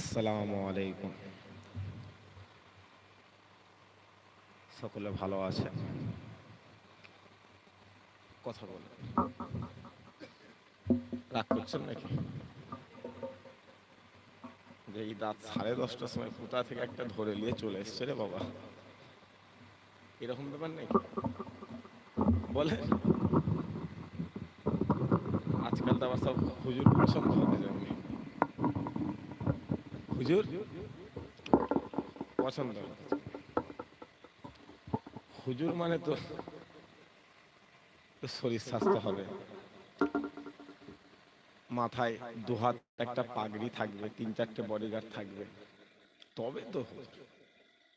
আসসালামু আলাইকুম। সকলে ভালো আছেন? কথা বলে রাগ করছেন নাকি? যে এই রাত সাড়ে দশটার সময় কোথা থেকে একটা ধরে নিয়ে চলে এসছে রে বাবা? এরকম ব্যাপার নেই বলে আজকাল তো আবার সব হুজুর পছন্দ যেমনি হুজুর, পছন্দ। হুজুর মানে তো শরীর স্বাস্থ্য হবে। মাথায় দুহাত, একটা পাগড়ি থাকবে, তিন চারটে বডিগার্ড থাকবে। তবে তো।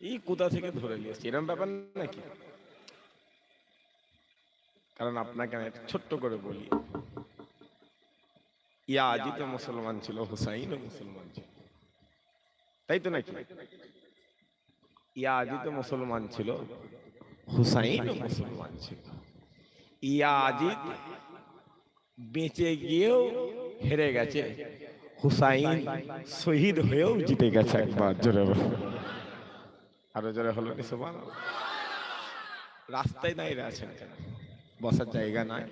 এই কোথা থেকে ধরে নিয়েছি এরকম ব্যাপার নাকি? কারণ আপনাকে আমি ছোট্ট করে বলি ইয়া আজই তো মুসলমান ছিল হুসাইনও মুসলমান ছিল। তাই তো নাকি? ইয়া আজই তো মুসলমান ছিল। হুসাইন মুসলমান ছিল। ইয়া আজিদ বেঁচে গিয়েও হেরে গেছে। হুসাইন শহীদ হয়েও জিতে গেছে একবার জোরে। আরও জোরে হলো নি সোমান রাস্তায় দাঁড়িয়ে আছেন বসার জায়গা নাই?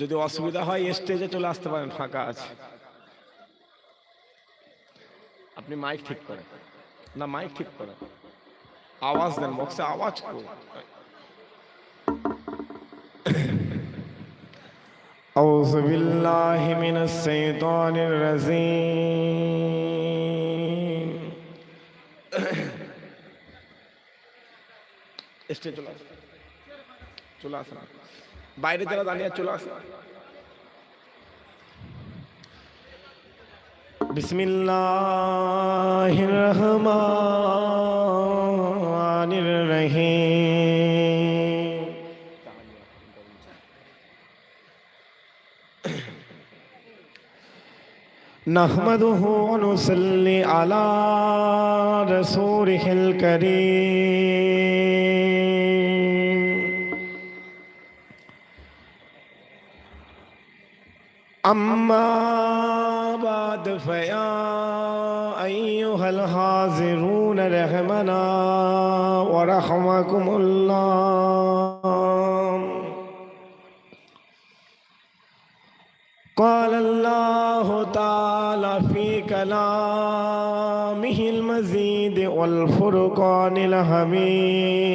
যদি অসুবিধা হয় স্টেজে চলে আসতে পারেন ফাঁকা আছে আপনি মাইক ঠিক করেন না মাইক ঠিক করেন আওয়াজ দেন বক্সে আওয়াজ করুন أعوذ بالله من الشيطان الرجيم স্টেজ চলে আসুন চলে আসুন বাইরে যারা দাঁড়িয়ে আছে, চলে আসুন بسم الله الرحمن الرحيم نحمده ونصلي على رسوله الكريم أما بعد فيا أيها الحاضرون رحمنا ورحمكم الله قال الله تعالى في كلامه المزيد والفرقان الحميد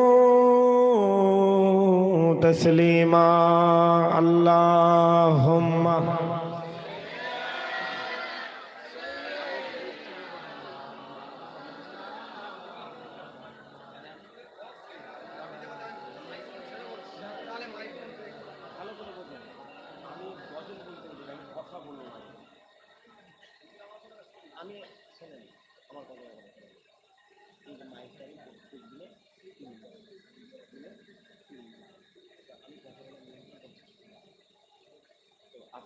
تسليما اللهم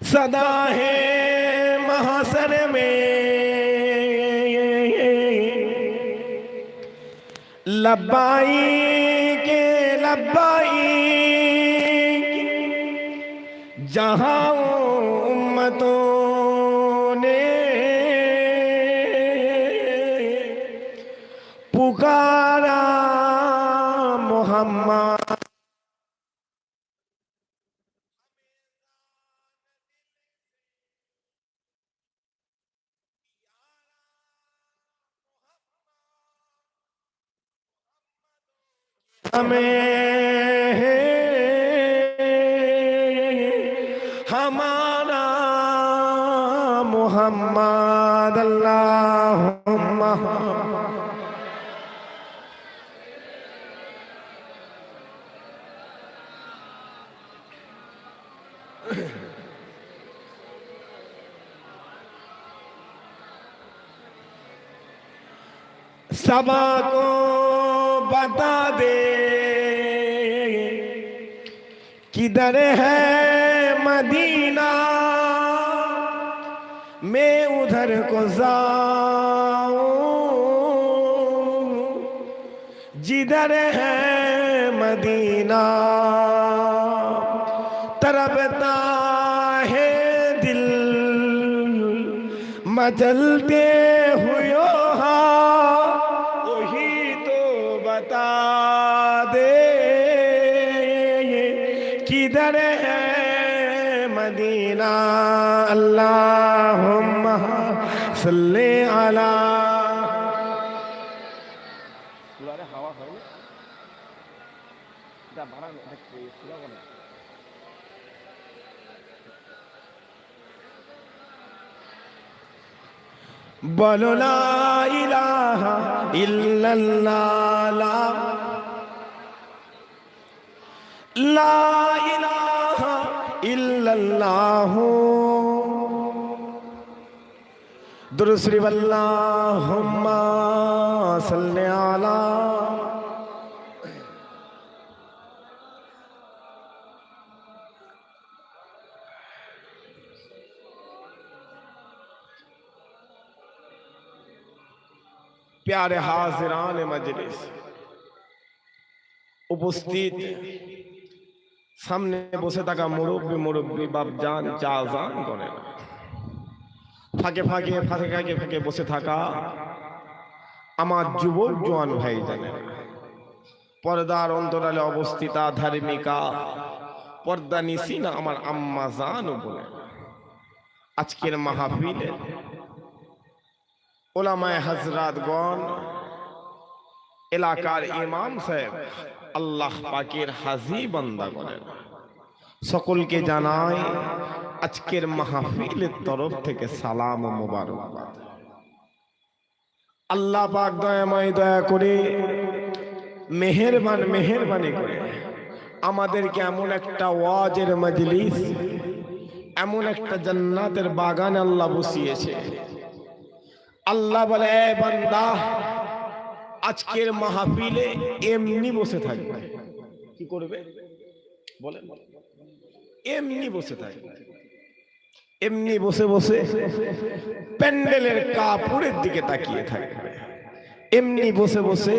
सदा है महासर में लब्बाई के लब्बाई जहां उम्मतों ने पुकारा मोहम्मद ہمارا محمد اللہ سبا کو بتا دے جدر ہے مدینہ۔ میں ادھر کو جاؤں۔ جدر ہے مدینہ تربتا ہے دل۔ مچلتے اللهم صل على বলো লা ইলাহা ইল্লাল্লাহ। লা ইলাহা ইল্লাল্লাহু। درسری واللہم صلی اللہ پیارے حاضران مجلس، اپستیت، سامنے بسے تھا مربی مربی باب جان چازان کرے ফাঁকে ফাঁকে ফাঁকে ফাঁকে ফাঁকে বসে থাকা আমার যুবক জোয়ান ভাই জানে পর্দার অন্তরালে অবস্থিতা ধার্মিকা, পর্দা নিসি না আমার আম্মা জান বলে। আজকের মাহফিলে ওলামায় হজরাতগণ, এলাকার ইমাম সাহেব আল্লাহ পাকের হাজি বান্দা করেন সকলকে জানাই আজকের মাহফিলের তরফ থেকে সালাম ও মোবারকবাদ। আল্লাহ পাক দয়াময় দয়া করে মেহেরবান, মেহেরবানি করে আমাদেরকে এমন একটা ওয়াজের মজলিস, এমন একটা জান্নাতের বাগান আল্লাহ বসিয়েছে। আল্লাহ বলে, "এ বান্দা, আজকের মাহফিলে এমনি বসে থাকবে। কি করবে? বলে এমনি বসে থাকে এমনি বসে বসে প্যান্ডেলের কাপড়ের দিকে তাকিয়ে থাকবে। এমনি বসে বসে